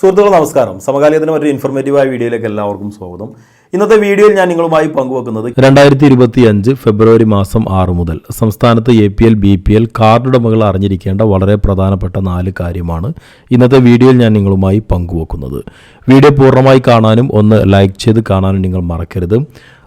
സുഹൃത്തുക്കൾ നമസ്കാരം. സമകാലീനത്തിന് മറ്റൊരു ഇൻഫോർമേറ്റീവായ വീഡിയോയിലേക്ക് എല്ലാവർക്കും സ്വാഗതം. ഇന്നത്തെ വീഡിയോയിൽ ഞാൻ നിങ്ങളുമായി പങ്കുവെക്കുന്നത് രണ്ടായിരത്തി ഇരുപത്തി അഞ്ച് ഫെബ്രുവരി മാസം ആറ് മുതൽ സംസ്ഥാനത്ത് A P L B P L കാർഡുടമകൾ അറിഞ്ഞിരിക്കേണ്ട വളരെ പ്രധാനപ്പെട്ട നാല് കാര്യമാണ് ഇന്നത്തെ വീഡിയോയിൽ ഞാൻ നിങ്ങളുമായി പങ്കുവെക്കുന്നത്. വീഡിയോ പൂർണമായി കാണാനും ഒന്ന് ലൈക്ക് ചെയ്ത് കാണാനും നിങ്ങൾ മറക്കരുത്.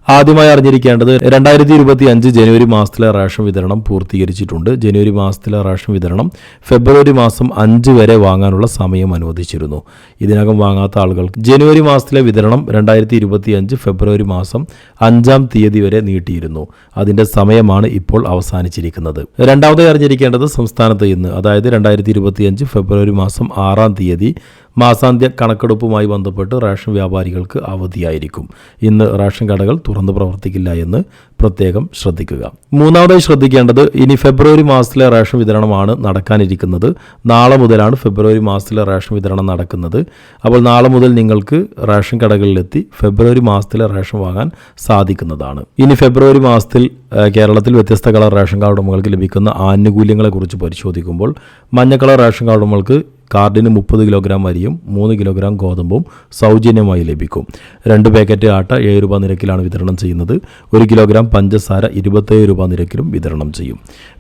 ആദ്യമായി അറിഞ്ഞിരിക്കേണ്ടത് രണ്ടായിരത്തി ഇരുപത്തി അഞ്ച് ജനുവരി മാസത്തിലെ റേഷൻ വിതരണം പൂർത്തീകരിച്ചിട്ടുണ്ട്. ജനുവരി മാസത്തിലെ റേഷൻ വിതരണം ഫെബ്രുവരി മാസം അഞ്ച് വരെ വാങ്ങാനുള്ള സമയം അനുവദിച്ചിരുന്നു. ഇതിനകം വാങ്ങാത്ത ആളുകൾക്ക് ജനുവരി മാസത്തിലെ വിതരണം രണ്ടായിരത്തി ഇരുപത്തി അഞ്ച് ഫെബ്രുവരി മാസം അഞ്ചാം തീയതി വരെ നീട്ടിയിരുന്നു. അതിന്റെ സമയമാണ് ഇപ്പോൾ അവസാനിച്ചിരിക്കുന്നത്. രണ്ടാമതായി അറിഞ്ഞിരിക്കേണ്ടത് സംസ്ഥാനത്ത് ഇന്ന് അതായത് രണ്ടായിരത്തി ഇരുപത്തി അഞ്ച് ഫെബ്രുവരി മാസം ആറാം തീയതി മാസാന്ത്യ കണക്കെടുപ്പുമായി ബന്ധപ്പെട്ട് റേഷൻ വ്യാപാരികൾക്ക് അവധിയായിരിക്കും. ഇന്ന് റേഷൻ കടകൾ തുറന്നു പ്രവർത്തിക്കില്ല എന്ന് പ്രത്യേകം ശ്രദ്ധിക്കുക. മൂന്നാമതായി ശ്രദ്ധിക്കേണ്ടത് ഇനി ഫെബ്രുവരി മാസത്തിലെ റേഷൻ വിതരണമാണ് നടക്കാനിരിക്കുന്നത്. നാളെ മുതലാണ് ഫെബ്രുവരി മാസത്തിലെ റേഷൻ വിതരണം നടക്കുന്നത്. അപ്പോൾ നാളെ മുതൽ നിങ്ങൾക്ക് റേഷൻ കടകളിലെത്തി ഫെബ്രുവരി മാസത്തിലെ റേഷൻ വാങ്ങാൻ സാധിക്കുന്നതാണ്. ഇനി ഫെബ്രുവരി മാസത്തിൽ കേരളത്തിൽ വ്യത്യസ്ത കളർ റേഷൻ കാർഡ് ഉടമകൾക്ക് ലഭിക്കുന്ന ആനുകൂല്യങ്ങളെക്കുറിച്ച് പരിശോധിക്കുമ്പോൾ മഞ്ഞ കളർ റേഷൻ കാർഡ് ഉടമകൾക്ക് കാർഡിന് മുപ്പത് കിലോഗ്രാം അരിയും മൂന്ന് കിലോഗ്രാം ഗോതമ്പും സൗജന്യമായി ലഭിക്കും. രണ്ട് പാക്കറ്റ് ആട്ട ഏഴ് രൂപ നിരക്കിലാണ് വിതരണം ചെയ്യുന്നത്. ഒരു കിലോഗ്രാം പഞ്ചസാര ഇരുപത്തേഴ് രൂപ നിരക്കിലും വിതരണം ചെയ്യും.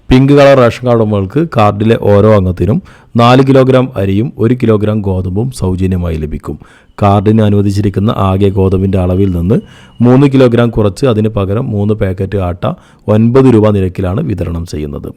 പിങ്ക് കളർ റേഷൻ കാർഡ് ഉടമകൾക്ക് കാർഡിലെ ഓരോ അംഗത്തിനും നാല് കിലോഗ്രാം അരിയും ഒരു കിലോഗ്രാം ഗോതമ്പും സൗജന്യമായി ലഭിക്കും. കാർഡിന് അനുവദിച്ചിരിക്കുന്ന ആകെ ഗോതമ്പിന്റെ അളവിൽ നിന്ന് മൂന്ന് കിലോഗ്രാം കുറച്ച് അതിന് പകരം മൂന്ന് പാക്കറ്റ് ആട്ട ഒൻപത് രൂപ നിരക്കിലാണ് വിതരണം ചെയ്യുന്നത്.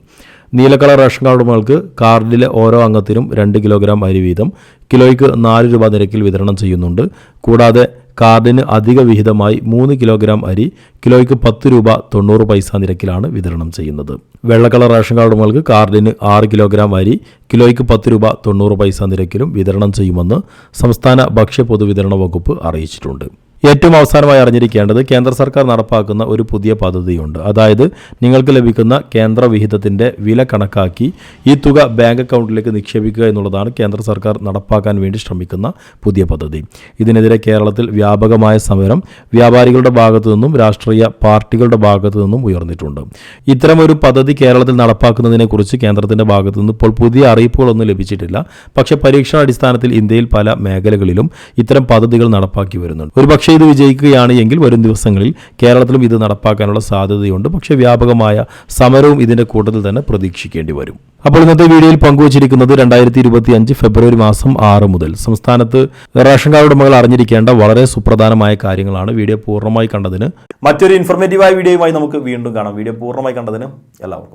നീല കളർ റേഷൻ കാർഡ് ഉടമകൾക്ക് കാർഡിലെ ഓരോ അംഗത്തിനും രണ്ട് കിലോഗ്രാം അരി വീതം കിലോയ്ക്ക് നാല് രൂപ നിരക്കിൽ വിതരണം ചെയ്യുന്നുണ്ട്. കൂടാതെ കാർഡിന് അധിക വിഹിതമായി മൂന്ന് കിലോഗ്രാം അരി കിലോയ്ക്ക് പത്ത് രൂപ തൊണ്ണൂറ് പൈസ നിരക്കിലാണ് വിതരണം ചെയ്യുന്നത്. വെള്ളക്കളർ കളർ റേഷൻ കാർഡ് ഉടമകൾക്ക് കാർഡിന് ആറ് കിലോഗ്രാം അരി കിലോയ്ക്ക് പത്ത് രൂപ തൊണ്ണൂറ് പൈസ നിരക്കിലും വിതരണം ചെയ്യുമെന്ന് സംസ്ഥാന ഭക്ഷ്യ പൊതുവിതരണ വകുപ്പ് അറിയിച്ചിട്ടുണ്ട്. ഏറ്റവും അവസാനമായി അറിഞ്ഞിരിക്കേണ്ടത് കേന്ദ്ര സർക്കാർ നടപ്പാക്കുന്ന ഒരു പുതിയ പദ്ധതിയുണ്ട്. അതായത് നിങ്ങൾക്ക് ലഭിക്കുന്ന കേന്ദ്ര വിഹിതത്തിന്റെ വില കണക്കാക്കി ഈ തുക ബാങ്ക് അക്കൗണ്ടിലേക്ക് നിക്ഷേപിക്കുക എന്നുള്ളതാണ് കേന്ദ്ര സർക്കാർ നടപ്പാക്കാൻ വേണ്ടി ശ്രമിക്കുന്ന പുതിയ പദ്ധതി. ഇതിനെതിരെ കേരളത്തിൽ വ്യാപകമായ സമരം വ്യാപാരികളുടെ ഭാഗത്തു നിന്നും രാഷ്ട്രീയ പാർട്ടികളുടെ ഭാഗത്തു നിന്നും ഉയർന്നിട്ടുണ്ട്. ഇത്തരം ഒരു പദ്ധതി കേരളത്തിൽ നടപ്പാക്കുന്നതിനെക്കുറിച്ച് കേന്ദ്രത്തിന്റെ ഭാഗത്തു നിന്ന് ഇപ്പോൾ പുതിയ അറിയിപ്പുകളൊന്നും ലഭിച്ചിട്ടില്ല. പക്ഷേ പരീക്ഷണാടിസ്ഥാനത്തിൽ ഇന്ത്യയിൽ പല മേഖലകളിലും ഇത്തരം പദ്ധതികൾ നടപ്പാക്കി വരുന്നുണ്ട്. ഒരുപക്ഷെ ഇത് വിജയിക്കുകയാണ് എങ്കിൽ വരും ദിവസങ്ങളിൽ കേരളത്തിലും ഇത് നടപ്പാക്കാനുള്ള സാധ്യതയുണ്ട്. പക്ഷേ വ്യാപകമായ സമരവും ഇതിന്റെ കൂട്ടത്തിൽ തന്നെ പ്രതീക്ഷിക്കേണ്ടി വരും. അപ്പോൾ ഇന്നത്തെ വീഡിയോയിൽ പങ്കുവച്ചിരിക്കുന്നത് രണ്ടായിരത്തി ഇരുപത്തി അഞ്ച് ഫെബ്രുവരി മാസം ആറ് മുതൽ. സംസ്ഥാനത്ത് റേഷൻ കാർഡ് ഉടമകൾ അറിഞ്ഞിരിക്കേണ്ട വളരെ സുപ്രധാനമായ കാര്യങ്ങളാണ് വീഡിയോ പൂർണമായി കണ്ടതിന്. മറ്റൊരു ഇൻഫോർമേറ്റീവായ വീഡിയോയുമായി നമുക്ക് വീണ്ടും കാണാം. വീഡിയോ പൂർണമായി കണ്ടതിന് എല്ലാവർക്കും